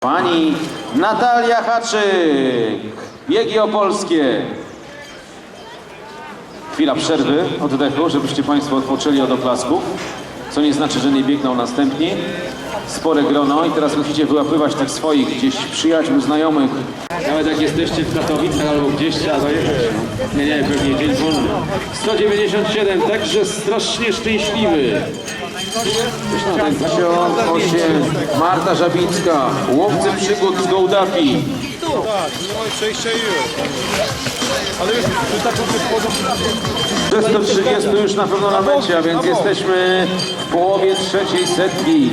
Pani Natalia Haczyk, biegi opolskie. Chwila przerwy, oddechu, żebyście Państwo odpoczęli od oklasków, co nie znaczy, że nie biegną następni. Spore grono i teraz musicie wyłapywać tak swoich gdzieś przyjaciół, znajomych. Nawet jak jesteście w Katowicach albo gdzieś trzeba dojechać. Nie, nie, pewnie dzień wolny. 197, także strasznie szczęśliwy. 58, Marta Żabicka, łowcy przygód z Gołdapi. Tak, już. Ale taką wchodzą... 130 już na pewno na mecie, a więc jesteśmy w połowie trzeciej setki.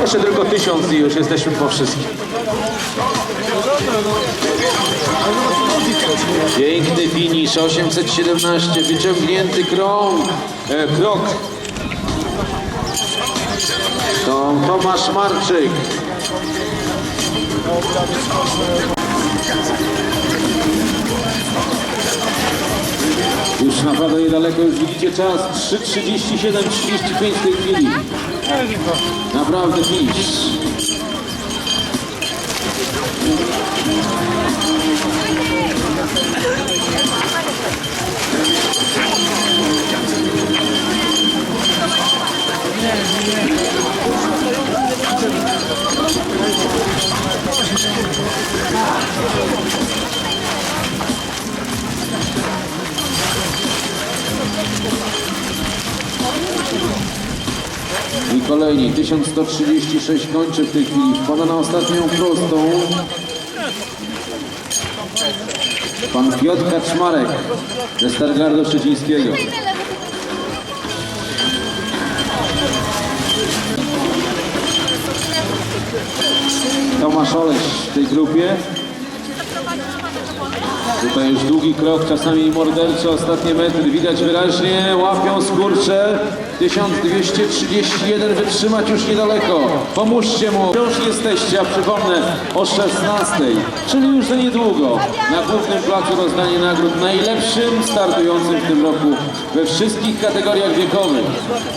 Jeszcze tylko tysiąc i już jesteśmy po wszystkim. Piękny finisz, 817, wyciągnięty krąg, e, krok. To Tomasz Marczyk. Już naprawdę niedaleko, już widzicie czas 3.37, 35 w tej chwili. Naprawdę finish. I kolejni 1136 kończy w tej chwili. Wpada na ostatnią prostą. Pan Piotr Kaczmarek ze Stargardu Szczecińskiego. Tomasz Oleś w tej grupie. Tutaj już długi krok, czasami morderczy, ostatnie metry. Widać wyraźnie, łapią skurcze. 1231 wytrzymać już niedaleko. Pomóżcie mu. Już jesteście, a przypomnę o 16, czyli już za niedługo. Na głównym placu rozdanie nagród najlepszym startującym w tym roku we wszystkich kategoriach wiekowych.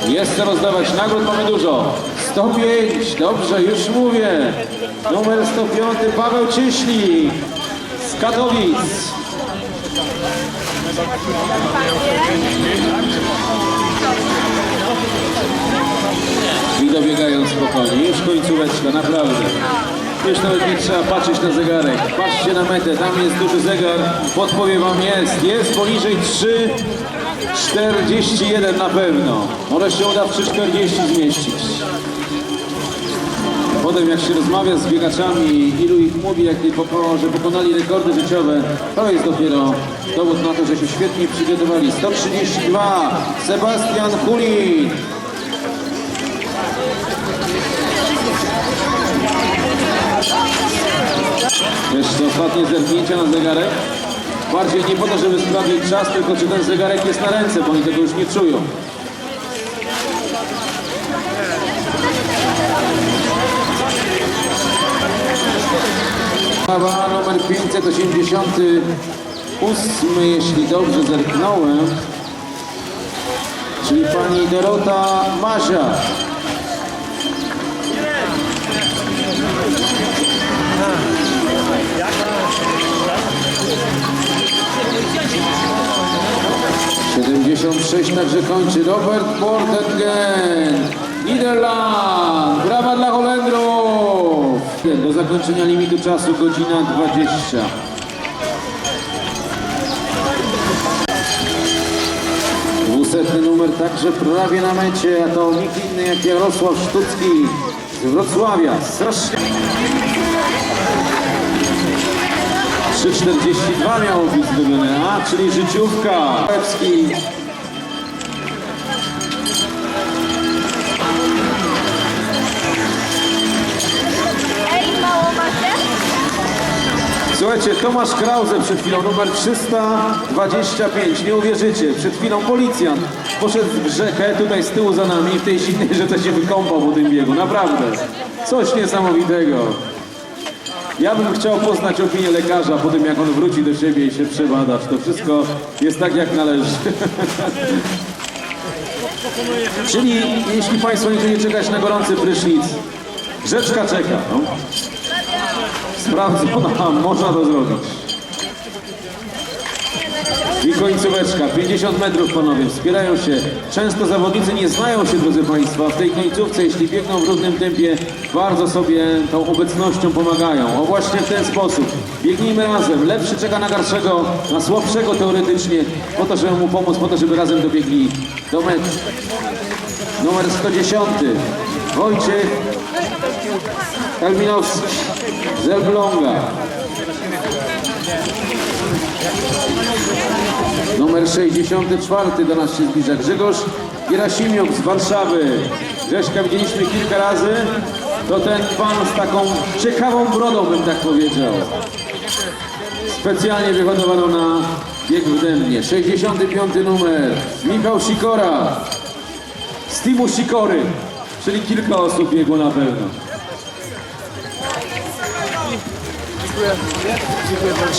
Jest co rozdawać. Nagród mamy dużo. 105, dobrze, już mówię. Numer 105 Paweł Cieślik Katowic. I dobiegają spokojnie. Już końcóweczka, naprawdę. Już nawet nie trzeba patrzeć na zegarek. Patrzcie na metę, tam jest duży zegar. Podpowie wam jest. Jest poniżej 3. 41 na pewno. Może się uda w 3,40 zmieścić. Potem jak się rozmawia z biegaczami, ilu ich mówi, jak poko- że pokonali rekordy życiowe, to jest dopiero dowód na to, że się świetnie przygotowali. 132, Sebastian Hulin. Jeszcze ostatnie zerknięcia na zegarek. Bardziej nie po to, żeby sprawdzić czas, tylko czy ten zegarek jest na ręce, bo oni tego już nie czują. Prawa numer 588, jeśli dobrze zerknąłem, czyli pani Dorota Mazia. Siedemdziesiąt sześć także kończy Robert Portengen, Niderland. Brawa dla Holendrów. Do zakończenia limitu czasu godzina 20. Dwusetny numer także prawie na mecie, a to nikt inny jak Jarosław Sztucki z Wrocławia. Strasznie. 3,42 miało być zrobione, a czyli życiówka. Słuchajcie, Tomasz Krause przed chwilą, numer 325, nie uwierzycie, przed chwilą policjant poszedł w rzekę, tutaj z tyłu za nami, w tej zimnej rzece się wykąpał po tym biegu, naprawdę, coś niesamowitego. Ja bym chciał poznać opinię lekarza po tym, jak on wróci do siebie i się przebada, czy to wszystko jest tak, jak należy. Czyli jeśli Państwo nie chcieli czekać na gorący prysznic, rzeczka czeka. No. Sprawdzona, można to zrobić. I końcóweczka, 50 metrów panowie, wspierają się. Często zawodnicy nie znają się, drodzy Państwo. W tej końcówce, jeśli biegną w równym tempie, bardzo sobie tą obecnością pomagają. O właśnie w ten sposób. Biegnijmy razem. Lepszy czeka na gorszego, na słabszego teoretycznie, po to, żeby mu pomóc, po to, żeby razem dobiegli do mety. Numer 110. Wojciech Kalminowski z Elbląga. Numer 64 do nas się zbliża Grzegorz Gerasimiuk z Warszawy. Grześka widzieliśmy kilka razy. To ten pan z taką ciekawą brodą, bym tak powiedział. Specjalnie wyhodowano na bieg w Dębnie. 65 numer Michał Sikora z Sikory, czyli kilka osób biegło na pewno.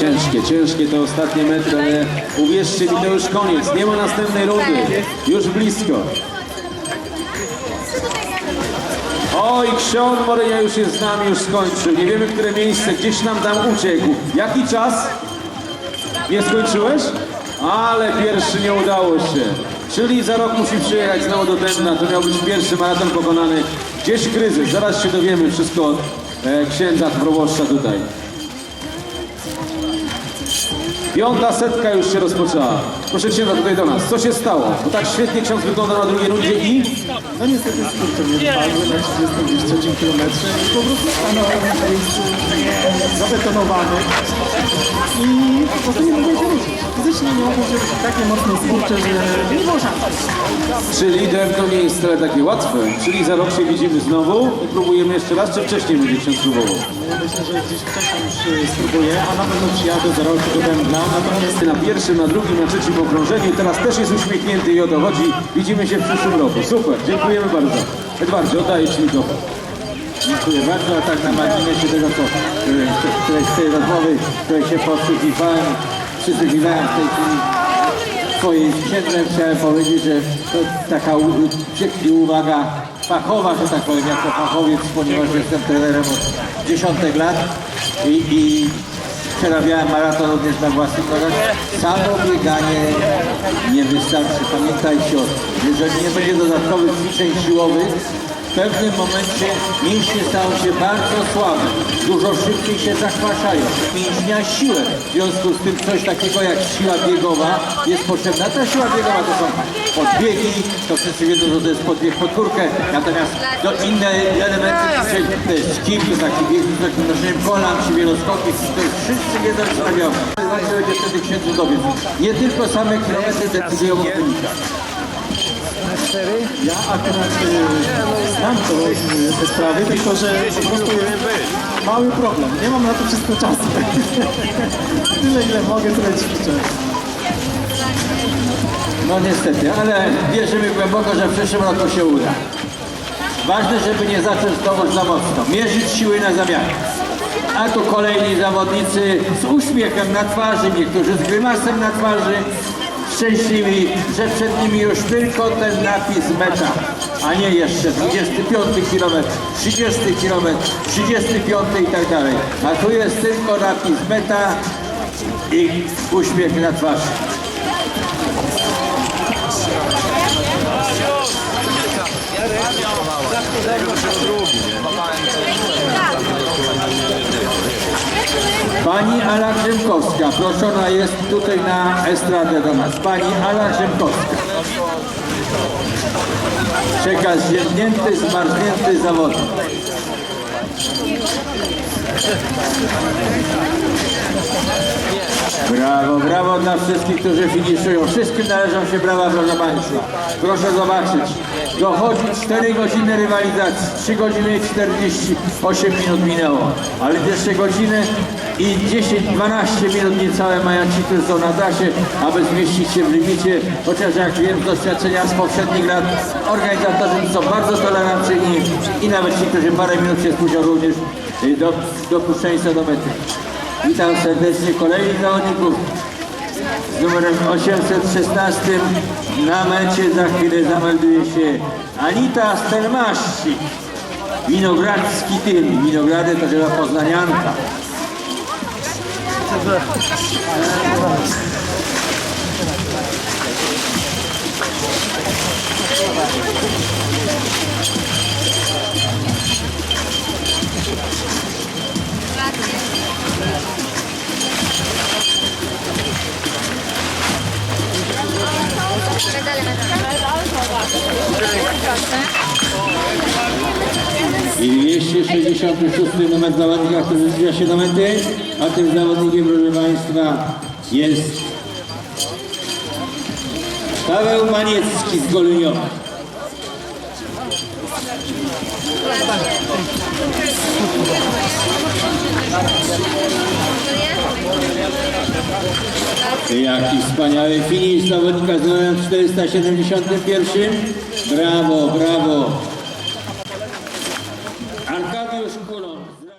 Ciężkie, ciężkie te ostatnie metry, ale uwierzcie mi, to już koniec. Nie ma następnej rundy. Już blisko. Oj, Ksiądz Moryja już jest z nami, już skończył. Nie wiemy, które miejsce, gdzieś nam tam uciekł. Jaki czas? Nie skończyłeś? Ale pierwszy nie udało się. Czyli za rok musi przyjechać znowu do Dębna. To miał być pierwszy maraton pokonany. Gdzieś kryzys. Zaraz się dowiemy wszystko od e, księdza proboszcza tutaj. Piąta setka już się rozpoczęła. Proszę księdza tutaj do nas. Co się stało? Bo tak świetnie ksiądz wygląda na drugiej rundzie i... No niestety skróty mnie wpadły na 33 km i po prostu stanąłem w miejscu zabetonowany i po prostu nie mogłem się ruszyć. Fizycznie nie mogłem się. Takie skurcze, że nie było szans. Czyli drewno nie jest wcale takie łatwe. Czyli za rok się widzimy znowu i próbujemy jeszcze raz, czy wcześniej będzie ksiądz próbował? Myślę, że gdzieś wcześniej już y, spróbuję, a na pewno przyjadę za rok do Dębna. Natomiast Na pierwszym, na drugim, na trzecim okrążeniu teraz też jest uśmiechnięty i o to chodzi. Widzimy się w przyszłym roku. Super, dziękujemy bardzo. Edwardzie, oddaję Ci mikrofon. Dziękuję bardzo, a tak na marginesie tego, co, y, której, z tej rozmowy, której się podsłuchiwałem, przysłuchiwałem w tej chwili swoim księdzem, chciałem powiedzieć, że to taka u- uwaga fachowa, że tak powiem, jako fachowiec, ponieważ jestem trenerem od dziesiątek lat i, i przerabiałem maraton również na własnych nogach. Samo bieganie nie wystarczy. Pamiętajcie o tym, jeżeli nie będzie dodatkowych ćwiczeń siłowych, w pewnym momencie mięśnie stają się bardzo słabe, dużo szybciej się zakwaszają, mięśnia siłę. W związku z tym coś takiego jak siła biegowa jest potrzebna. Ta siła biegowa to są podbiegi, to wszyscy wiedzą, że to jest podbieg pod górkę, natomiast do inne elementy to jest skip, to taki bieg z takim noszeniem kolan, czy wieloskoki, to jest wszyscy wiedzą, co robią. Właśnie będzie wtedy księdzu dowiedz. Nie tylko same kilometry decydują o wynikach. Ja akurat y, to, y, te sprawy, tylko że po prostu jest mały problem. Nie mam na to wszystko czasu. Tyle ile mogę, tyle ćwiczę. No niestety, ale wierzymy głęboko, że w przyszłym roku się uda. Ważne, żeby nie zacząć znowu za mocno. Mierzyć siły na zamianę. A tu kolejni zawodnicy z uśmiechem na twarzy, niektórzy z grymasem na twarzy. Szczęśliwi, że przed nimi już tylko ten napis meta, a nie jeszcze 25 km, 30 km, 35 i tak dalej. A tu jest tylko napis meta i uśmiech na twarzy. Pani Ala Grzymkowska, proszona jest tutaj na estradę do nas. Pani Ala Grzymkowska. Czeka zziębnięty, zmarznięty zawodnik. Brawo, brawo dla wszystkich, którzy finiszują. Wszystkim należą się brawa, proszę Państwa. Proszę zobaczyć. Dochodzi 4 godziny rywalizacji. 3 godziny i 48 minut minęło. Ale jeszcze godziny i 10-12 minut niecałe mają ci, są na trasie, aby zmieścić się w limicie. Chociaż jak wiem z doświadczenia z poprzednich lat, organizatorzy są bardzo tolerancyjni i nawet ci, którzy parę minut się spóźnią również y, do, dopuszczeństwa do mety. Witam serdecznie kolejnych zawodników. z numerem 816 na mecie za chwilę zamelduje się Anita Stelmaszczyk. Winogradzki tym. Winogrady to chyba poznanianka. 是不是？来来来，来来来，来来来，来来来，来来来，I 266 numer zawodnika, który zbliża się do mety, a tym zawodnikiem, proszę Państwa, jest Paweł Maniecki z Goluniowa. Jaki wspaniały finisz zawodnika z numerem 471. Brawo, brawo.